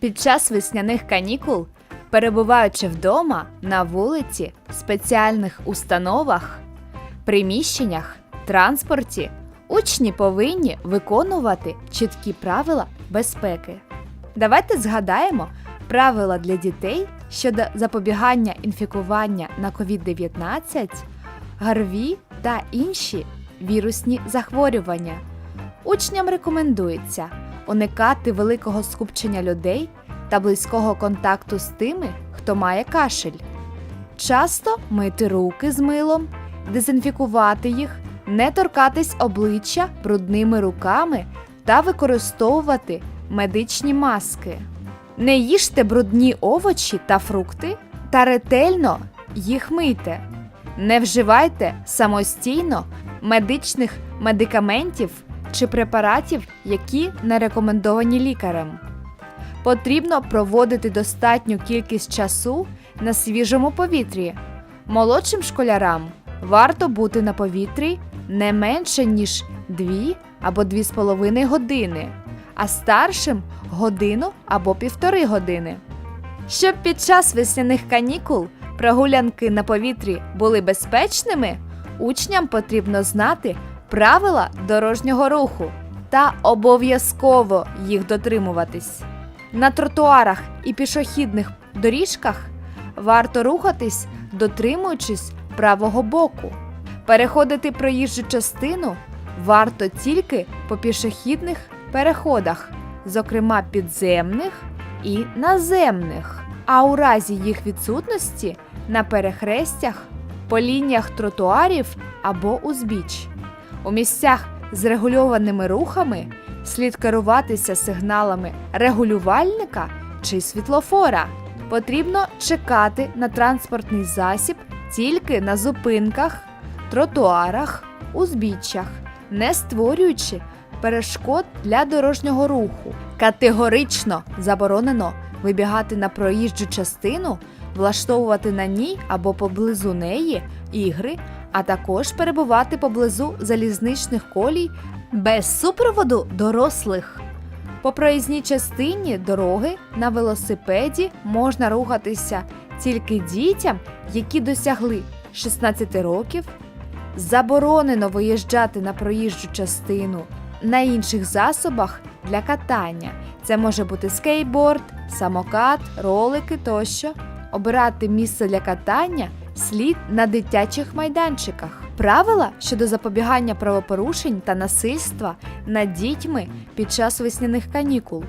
Під час весняних канікул, перебуваючи вдома, на вулиці, спеціальних установах, приміщеннях, транспорті, учні повинні виконувати чіткі правила безпеки. Давайте згадаємо правила для дітей щодо запобігання інфікування на COVID-19, ГРВІ та інші вірусні захворювання. Учням рекомендується уникати великого скупчення людей та близького контакту з тими, хто має кашель. Часто мити руки з милом, дезінфікувати їх, не торкатись обличчя брудними руками та використовувати медичні маски. Не їжте брудні овочі та фрукти та ретельно їх мийте. Не вживайте самостійно медичних медикаментів чи препаратів, які не рекомендовані лікарем. Потрібно проводити достатню кількість часу на свіжому повітрі. Молодшим школярам варто бути на повітрі не менше, ніж 2 або 2,5 години, а старшим годину або півтори години. Щоб під час весняних канікул прогулянки на повітрі були безпечними, учням потрібно знати правила дорожнього руху та обов'язково їх дотримуватись. На тротуарах і пішохідних доріжках варто рухатись, дотримуючись правого боку. Переходити проїжджу частину варто тільки по пішохідних переходах, зокрема підземних і наземних, а у разі їх відсутності на перехрестях, по лініях тротуарів або узбіч. У місцях з регульованими рухами слід керуватися сигналами регулювальника чи світлофора. Потрібно чекати на транспортний засіб тільки на зупинках, тротуарах, узбіччях, не створюючи перешкод для дорожнього руху. Категорично заборонено вибігати на проїжджу частину, влаштовувати на ній або поблизу неї ігри, а також перебувати поблизу залізничних колій без супроводу дорослих. По проїзній частині дороги на велосипеді можна рухатися тільки дітям, які досягли 16 років. Заборонено виїжджати на проїжджу частину на інших засобах для катання. Це може бути скейтборд, самокат, ролики тощо. Обирати місце для катання слід на дитячих майданчиках. Правила щодо запобігання правопорушень та насильства над дітьми під час весняних канікул.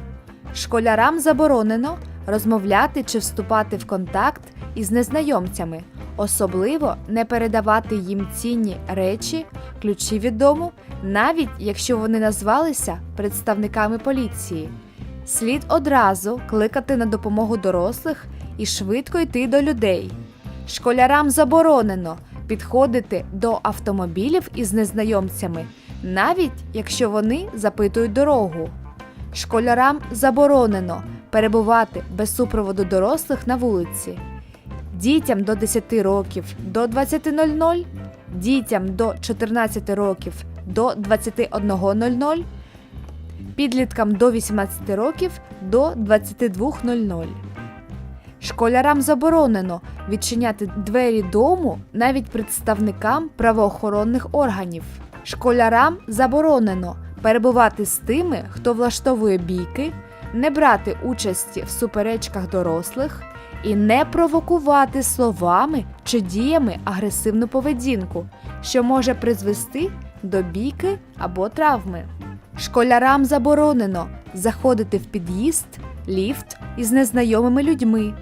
Школярам заборонено розмовляти чи вступати в контакт із незнайомцями, особливо не передавати їм цінні речі, ключі від дому, навіть якщо вони назвалися представниками поліції. Слід одразу кликати на допомогу дорослих і швидко йти до людей. Школярам заборонено підходити до автомобілів із незнайомцями, навіть якщо вони запитують дорогу. Школярам заборонено перебувати без супроводу дорослих на вулиці. Дітям до 10 років до 20.00, дітям до 14 років до 21.00, підліткам до 18 років до 22.00. Школярам заборонено відчиняти двері дому навіть представникам правоохоронних органів. Школярам заборонено перебувати з тими, хто влаштовує бійки, не брати участі в суперечках дорослих і не провокувати словами чи діями агресивну поведінку, що може призвести до бійки або травми. Школярам заборонено заходити в під'їзд, ліфт із незнайомими людьми.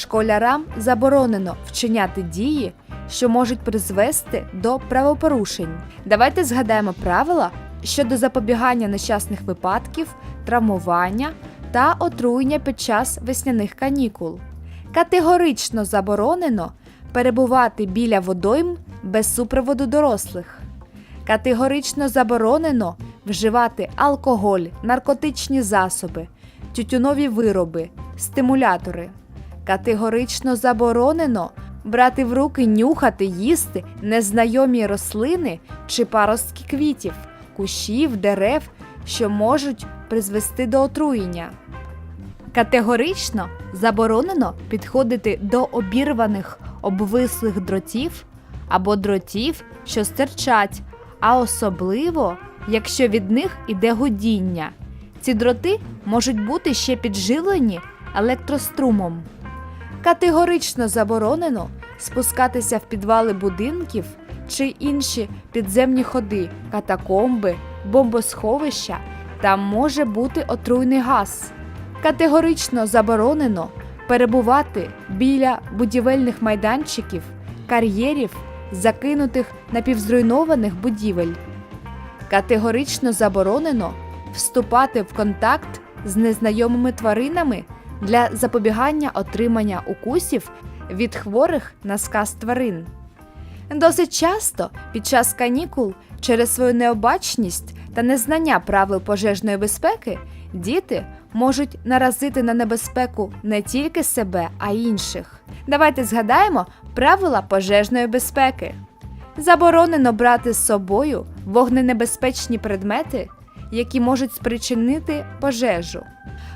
Школярам заборонено вчиняти дії, що можуть призвести до правопорушень. Давайте згадаємо правила щодо запобігання нещасних випадків, травмування та отруєння під час весняних канікул. Категорично заборонено перебувати біля водойм без супроводу дорослих. Категорично заборонено вживати алкоголь, наркотичні засоби, тютюнові вироби, стимулятори. Категорично заборонено брати в руки, нюхати, їсти незнайомі рослини чи паростки квітів, кущів, дерев, що можуть призвести до отруєння. Категорично заборонено підходити до обірваних обвислих дротів або дротів, що стирчать, а особливо, якщо від них іде гудіння. Ці дроти можуть бути ще підживлені електрострумом. Категорично заборонено спускатися в підвали будинків чи інші підземні ходи, катакомби, бомбосховища. Там може бути отруйний газ. Категорично заборонено перебувати біля будівельних майданчиків, кар'єрів, закинутих напівзруйнованих будівель. Категорично заборонено вступати в контакт з незнайомими тваринами для запобігання отримання укусів від хворих на сказ тварин. Досить часто під час канікул через свою необачність та незнання правил пожежної безпеки діти можуть наразити на небезпеку не тільки себе, а й інших. Давайте згадаємо правила пожежної безпеки. Заборонено брати з собою вогненебезпечні предмети, які можуть спричинити пожежу.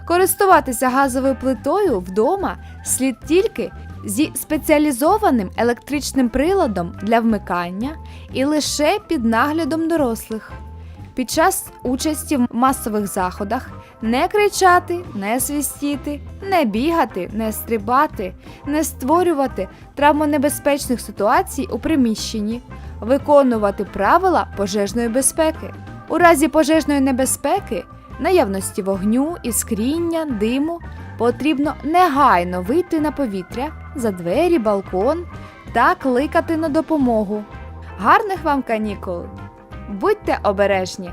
Користуватися газовою плитою вдома слід тільки зі спеціалізованим електричним приладом для вмикання і лише під наглядом дорослих. Під час участі в масових заходах не кричати, не свистіти, не бігати, не стрибати, не створювати травмонебезпечних ситуацій у приміщенні, виконувати правила пожежної безпеки. У разі пожежної небезпеки, наявності вогню, іскріння, диму, потрібно негайно вийти на повітря за двері, балкон та кликати на допомогу. Гарних вам канікул! Будьте обережні!